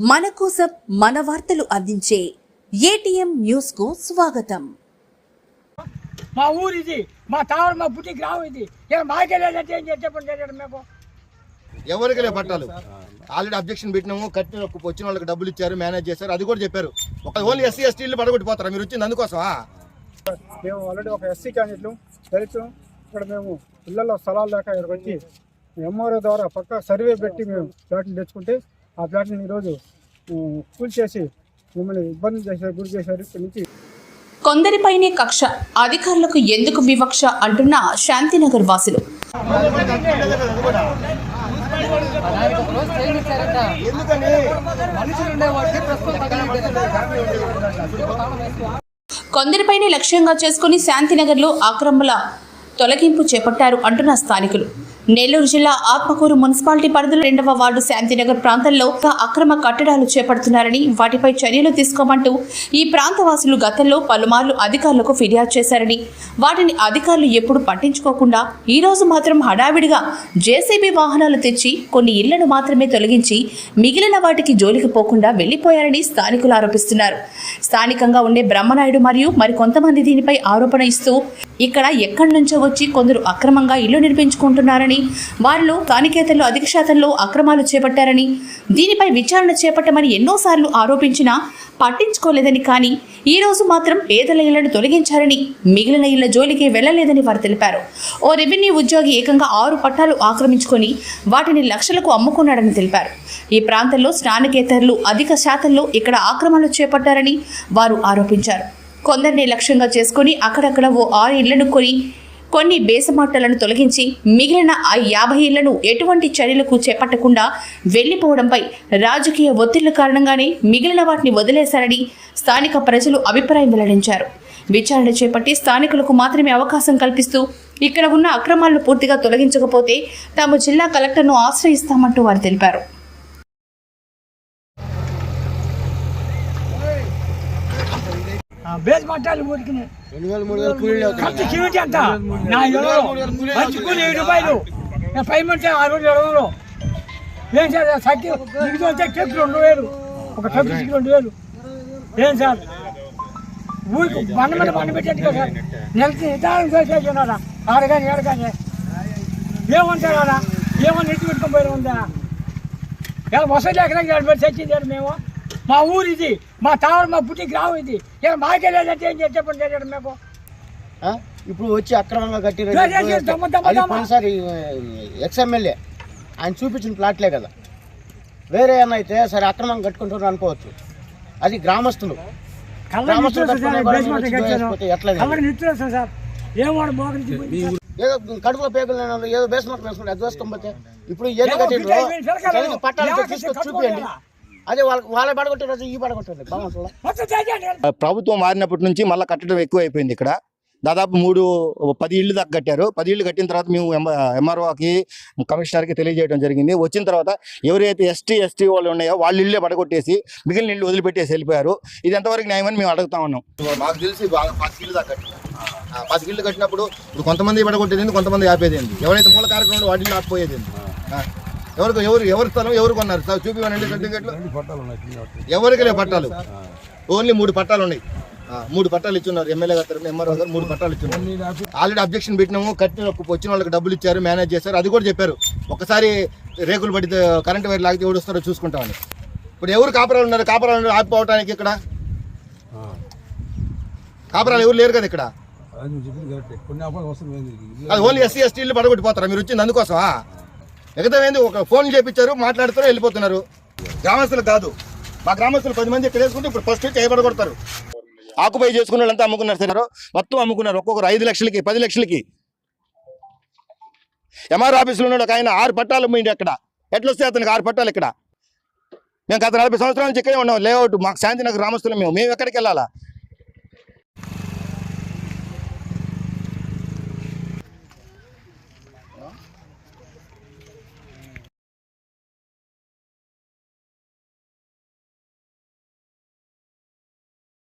మన కోసం మన వార్తలు అందించే ఏటీఎం న్యూస్కు స్వాగతం. మా ఊరు ఇది మా తావరు మా పుట్టి గ్రామం ఇది. ఇక మాకే లేదంటే ఏం చేసి చెప్పండి లేదంటే మేము ఎవరికి లే పట్టాలు? ఆల్రెడీ అబ్జెక్షన్ పెట్టినాము కట్టిన వచ్చిన వాళ్ళకి డబ్బులు ఇచ్చారు మేనేజ్ చేశారు అది కూడా చెప్పారు. ఒక ఓన్లీ ఎస్సీ ఎస్టీలు పడగొట్టిపోతారా? మీరు వచ్చింది అందుకోసమా? మేము ఆల్రెడీ ఒక ఎస్సీ క్యాండిడేట్లు దళితులు ఇక్కడ మేము ఇళ్ళలో స్థలాలు లేక ఇక్కడికి వచ్చి ఎంఆర్ఓ ద్వారా పక్క సర్వే పెట్టి మేము ప్లాట్లు తెచ్చుకుంటే ఆ ప్లాట్ని ఈరోజు కూల్ చేసి మిమ్మల్ని ఇబ్బంది చేశారు గురి చేశారు ఇక్కడి నుంచి. కొందరిపైనే కక్ష అధికారులకు ఎందుకు వివక్ష అంటున్న శాంతినగర్ వాసులు. కొందరిపైనే లక్ష్యంగా చేసుకుని శాంతినగర్లో ఆక్రమణ తొలగింపు చేపట్టారు అంటున్న స్థానికులు. నెల్లూరు జిల్లా ఆత్మకూరు మున్సిపాలిటీ పరిధిలో రెండవ వార్డు శాంతినగర్ ప్రాంతంలో అక్రమ కట్టడాలు చేపడుతున్నారని వాటిపై చర్యలు తీసుకోమంటూ ఈ ప్రాంతవాసులు గతంలో పలుమార్లు అధికారులకు ఫిర్యాదు చేశారని వాటిని అధికారులు ఎప్పుడు పట్టించుకోకుండా ఈ రోజు మాత్రం హడావిడిగా జేసీబీ వాహనాలు తెచ్చి కొన్ని ఇళ్ళను మాత్రమే తొలగించి మిగిలిన వాటికి జోలికి పోకుండా వెళ్ళిపోయారని స్థానికులు ఆరోపిస్తున్నారు. స్థానికంగా ఉండే బ్రహ్మనాయుడు మరియు మరికొంతమంది దీనిపై ఆరోపణ ఇస్తూ ఇక్కడ ఎక్కడి నుంచో వచ్చి కొందరు అక్రమంగా ఇల్లు నిర్మించుకుంటున్నారని వారిలో స్థానికేతల్లో అధిక శాతంలో అక్రమాలు చేపట్టారని దీనిపై విచారణ చేపట్టమని ఎన్నోసార్లు ఆరోపించినా పట్టించుకోలేదని కానీ ఈ రోజు మాత్రం పేదల ఇళ్ళను తొలగించారని మిగిలిన ఇళ్ళ జోలికి వెళ్ళలేదని వారు తెలిపారు. ఓ రెవెన్యూ ఉద్యోగి ఏకంగా ఆరు పట్టాలు ఆక్రమించుకొని వాటిని లక్షలకు అమ్ముకున్నాడని తెలిపారు. ఈ ప్రాంతంలో స్నానకేతరులు అధిక శాతంలో ఇక్కడ ఆక్రమణలు చేపట్టారని వారు ఆరోపించారు. కొందరిని లక్ష్యంగా చేసుకుని అక్కడక్కడ ఓ ఆరు ఇళ్ళను కొని కొన్ని బేసమాటలను తొలగించి మిగిలిన ఆ యాభై ఇళ్ళను ఎటువంటి చర్యలకు చేపట్టకుండా వెళ్ళిపోవడంపై రాజకీయ ఒత్తిళ్ళ కారణంగానే మిగిలిన వాటిని వదిలేశారని స్థానిక ప్రజలు అభిప్రాయం వెల్లడించారు. విచారణ చేపట్టి స్థానికులకు మాత్రమే అవకాశం కల్పిస్తూ ఇక్కడ ఉన్న అక్రమాలను పూర్తిగా తొలగించకపోతే తాము జిల్లా కలెక్టర్ను ఆశ్రయిస్తామంటూ వారు తెలిపారు. బేస్ పట్టాలు ఊరికి రెండు ఖర్చు చివిటి అంత నా మంచి కూలి ఏడు రూపాయలు. నా పేమెంట్ ఆ రోజు ఇరవైలో ఏం సార్ సైకిల్ ఇది వస్తే ట్రిప్ రెండు వేలు. ఒక ట్రిప్ రెండు వేలు. ఏం సార్? ఊరికి బండ మీద బండ పెట్టేట్టుగా సార్. నెలకి నిదానం చేసేస్తున్నారా ఆడగాని ఏడగాని ఏమంటారా ఏమన్నా ఎత్తి పెట్టుకొని పోయినా ఉందా? ఇలా వసతి ఎకరా పెట్టి చచ్చింది మేము. మా ఊరు ఇది మా తావరు మా పుట్టి గ్రామం ఇది. మాకే లేదంటే ఏం చేసి చెప్పండి చేశాడు మేము ఆ? ఇప్పుడు వచ్చి అక్రమంగా కట్టిన. పోయినసారి ఎక్స్ఎమ్మెల్యే ఆయన చూపించిన ప్లాట్లే కదా. వేరే ఏమైనా అయితే సరే అక్రమంగా కట్టుకుంటారు అనుకోవచ్చు. అది గ్రామస్తులు. Sir, sir. ఏదో కడుపులో పేగులు ఏదో బేస్మెంట్ వేసుకుంటే అది వేసుకోకపోతే ఇప్పుడు ఏది పట్టాలు తీసుకొచ్చి? చూపించండి అదే వాళ్ళ వాళ్ళ పడగొట్టారు ఈ పడగొట్టారు ప్రభుత్వం మారినప్పటి నుంచి మళ్ళీ కట్టడం ఎక్కువ అయిపోయింది ఇక్కడ. దాదాపు మూడు పది ఇళ్ళు దాకా కట్టారు. పది ఇళ్ళు కట్టిన తర్వాత మేము ఎంఆర్ఓకి కమిషనర్కి తెలియజేయడం జరిగింది. వచ్చిన తర్వాత ఎవరైతే ఎస్టీ ఎస్టీ వాళ్ళు ఉన్నాయో వాళ్ళ ఇళ్ళే పడగొట్టేసి మిగిలిన ఇళ్ళు వదిలిపెట్టేసి వెళ్ళిపోయారు. ఇది ఎంతవరకు న్యాయమని మేము అడుగుతా ఉన్నాం. మాకు తెలిసి పసిగిళ్ళు దాకా కట్టిన. పసిగిళ్ళు కట్టినప్పుడు ఇప్పుడు కొంతమంది పడగొట్టేది కొంతమంది ఆపేది ఎవరైతే మూల కార్యక్రమంలో వాటిని ఆపిపోయేది ఎవరికి ఎవరు ఎవరి స్థలం ఎవరు కొన్నారు? సార్ సర్టిఫికెట్లు ఎవరికి లే పట్టాలు? ఓన్లీ మూడు పట్టాలు ఉన్నాయి. మూడు పట్టాలు ఇచ్చున్నారు. ఎమ్మెల్యే గారు ఎంఆర్ఓ గారు మూడు పట్టాలు ఇచ్చున్నారు. ఆల్రెడీ అబ్జెక్షన్ పెట్టినాము. కట్టిన వచ్చిన వాళ్ళకి డబ్బులు ఇచ్చారు మేనేజ్ చేశారు. అది కూడా చెప్పారు. ఒకసారి రేకులు పడితే కరెంట్ వైర్ లాగితే ఎవడు వస్తారో చూసుకుంటామని. ఇప్పుడు ఎవరు కాపరాలు ఉన్నారు? కాపరాలు ఉన్నారు ఆపిపోవటానికి ఇక్కడ? కాపరాలు ఎవరు లేరు కదా ఇక్కడ? అది ఓన్లీ ఎస్సీ ఎస్టీ ఇల్లు పడగొట్టిపోతారా? మీరు వచ్చింది అందుకోసమా? మిగతామైంది ఏంది ఒక ఫోన్ చేపించారు మాట్లాడుతారు వెళ్ళిపోతున్నారు. గ్రామస్తులు కాదు. మా గ్రామస్తులు పది మంది ఇక్కడ వేసుకుంటే ఇప్పుడు ఫస్ట్ చేయబడగొడతారు ఆకుపై చేసుకున్న వాళ్ళంతా అమ్ముకున్నారు మొత్తం అమ్ముకున్నారు. ఒక్కొక్కరు ఐదు లక్షలకి పది లక్షలకి. ఎంఆర్ ఆఫీసులో ఉన్నాడు ఒక ఆయన ఆరు పట్టాలు అమ్మిండి అక్కడ. ఎట్లా వస్తే అతనికి ఆరు పట్టాలు ఇక్కడ? మేము గత నలభై సంవత్సరాల నుంచి ఇక్కడే ఉన్నాం. లేఅవుట్ మాకు శాంతినగర్ గ్రామస్తులు మేము. మేము ఎక్కడికి వెళ్ళాలా?